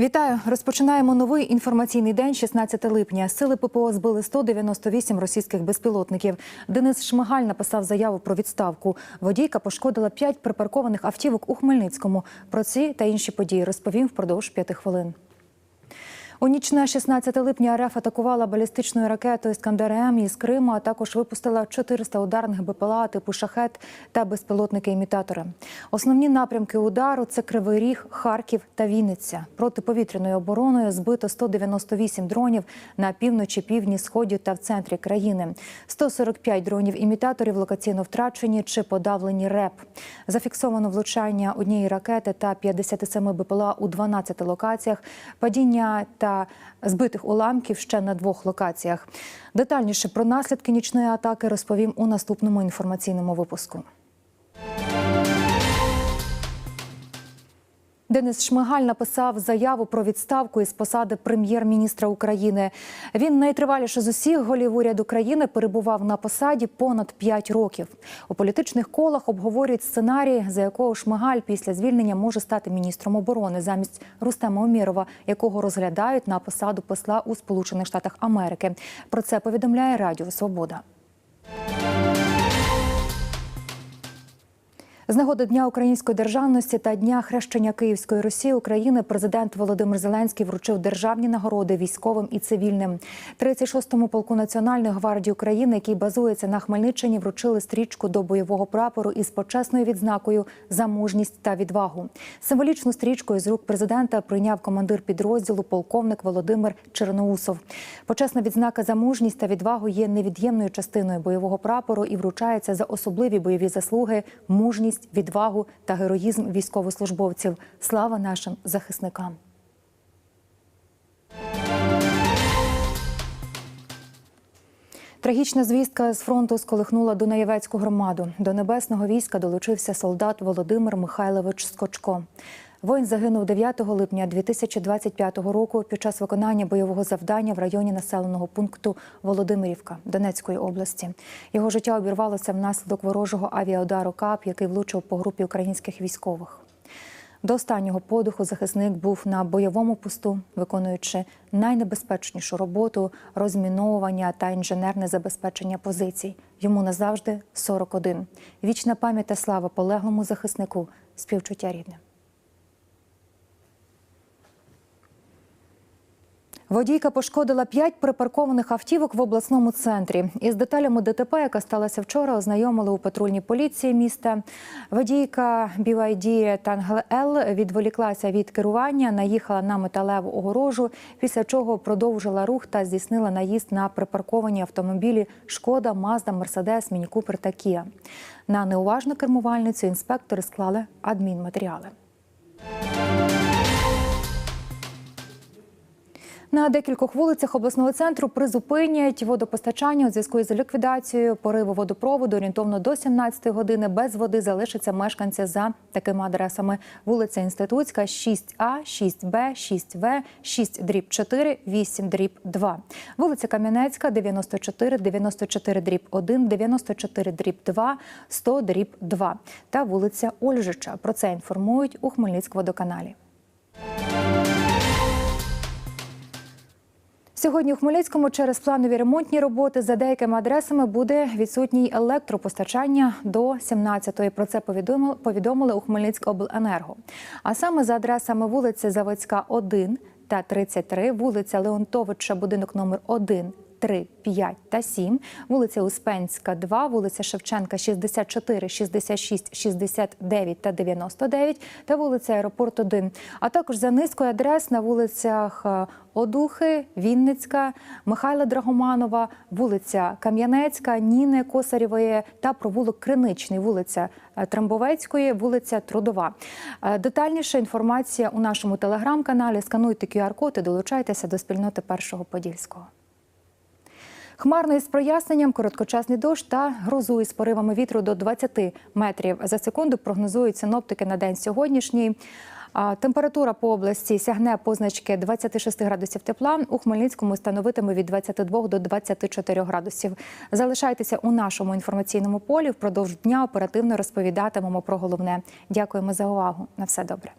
Вітаю! Розпочинаємо новий інформаційний день, 16 липня. Сили ППО збили 198 російських безпілотників. Денис Шмигаль написав заяву про відставку. Водійка пошкодила 5 припаркованих автівок у Хмельницькому. Про ці та інші події розповім впродовж п'яти хвилин. У ніч на 16 липня РФ атакувала балістичною ракетою «Іскандер-М» із Криму, а також випустила 400 ударних БПЛА типу «Шахет» та безпілотники-імітатори. Основні напрямки удару – це Кривий Ріг, Харків та Вінниця. Протиповітряною обороною збито 198 дронів на півночі, півдні, сході та в центрі країни. 145 дронів-імітаторів локаційно втрачені чи подавлені РЕП. Зафіксовано влучання однієї ракети та 57 БПЛА у 12 локаціях, падіння та збитих уламків ще на двох локаціях. Детальніше про наслідки нічної атаки розповім у наступному інформаційному випуску. Денис Шмигаль написав заяву про відставку із посади прем'єр-міністра України. Він найтриваліше з усіх голів уряду країни перебував на посаді понад 5 років. У політичних колах обговорюють сценарій, за якого Шмигаль після звільнення може стати міністром оборони замість Рустема Омєрова, якого розглядають на посаду посла у Сполучених Штатах Америки. Про це повідомляє Радіо Свобода. З нагоди Дня української державності та Дня хрещення Київської Росії України президент Володимир Зеленський вручив державні нагороди військовим і цивільним. 36-му полку Національної гвардії України, який базується на Хмельниччині, вручили стрічку до бойового прапору із почесною відзнакою за мужність та відвагу. Символічну стрічку із рук президента прийняв командир підрозділу полковник Володимир Черноусов. Почесна відзнака за мужність та відвагу є невід'ємною частиною бойового прапору і вручається за особливі бойові заслуги, мужність відвагу та героїзм військовослужбовців. Слава нашим захисникам! Трагічна звістка з фронту сколихнула Дунаєвецьку громаду. До небесного війська долучився солдат Володимир Михайлович Скочко. Воїн загинув 9 липня 2025 року під час виконання бойового завдання в районі населеного пункту Володимирівка Донецької області. Його життя обірвалося внаслідок ворожого авіаудару КАП, який влучив по групі українських військових. До останнього подиху захисник був на бойовому посту, виконуючи найнебезпечнішу роботу розміновування та інженерне забезпечення позицій. Йому назавжди 41. Вічна пам'ять та слава полеглому захиснику, співчуття рідним. Водійка пошкодила п'ять припаркованих автівок в обласному центрі. Із деталями ДТП, яка сталася вчора, ознайомили у патрульній поліції міста. Водійка BYD Тангл Л відволіклася від керування, наїхала на металеву огорожу, після чого продовжила рух та здійснила наїзд на припарковані автомобілі Шкода, Мазда, Мерседес, Міні Купер та Кія. На неуважну кермувальницю інспектори склали адмінматеріали. На декількох вулицях обласного центру призупинять водопостачання у зв'язку із ліквідацією пориву водопроводу. Орієнтовно до 17 години без води залишаться мешканці за такими адресами: вулиця Інститутська, 6А, 6Б, 6В, 6 дріб 4, 8 дріб 2. Вулиця Кам'янецька, 94, 94 дріб 1, 94 дріб 2, 100 дріб 2 та вулиця Ольжича. Про це інформують у Хмельницькводоканалі. Сьогодні у Хмельницькому через планові ремонтні роботи за деякими адресами буде відсутній електропостачання до 17-ї. Про це повідомили, у Хмельницькобленерго. А саме за адресами вулиці Заводська, 1 та 33, вулиця Леонтовича, будинок номер 1, 3, 5 та 7, вулиця Успенська, 2, вулиця Шевченка, 64, 66, 69 та 99 та вулиця Аеропорт 1. А також за низкою адрес на вулицях Одухи, Вінницька, Михайла Драгоманова, вулиця Кам'янецька, Ніни Косарєвої та провулок Криничний, вулиця Трамбовецької, вулиця Трудова. Детальніша інформація у нашому телеграм-каналі. Скануйте QR-код і долучайтеся до спільноти Першого Подільського. Хмарно із проясненням, короткочасний дощ та грозу із поривами вітру до 20 метрів за секунду прогнозують синоптики на день сьогоднішній. Температура по області сягне позначки 26 градусів тепла. У Хмельницькому становитиме від 22 до 24 градусів. Залишайтеся у нашому інформаційному полі. Впродовж дня оперативно розповідатимемо про головне. Дякуємо за увагу. На все добре.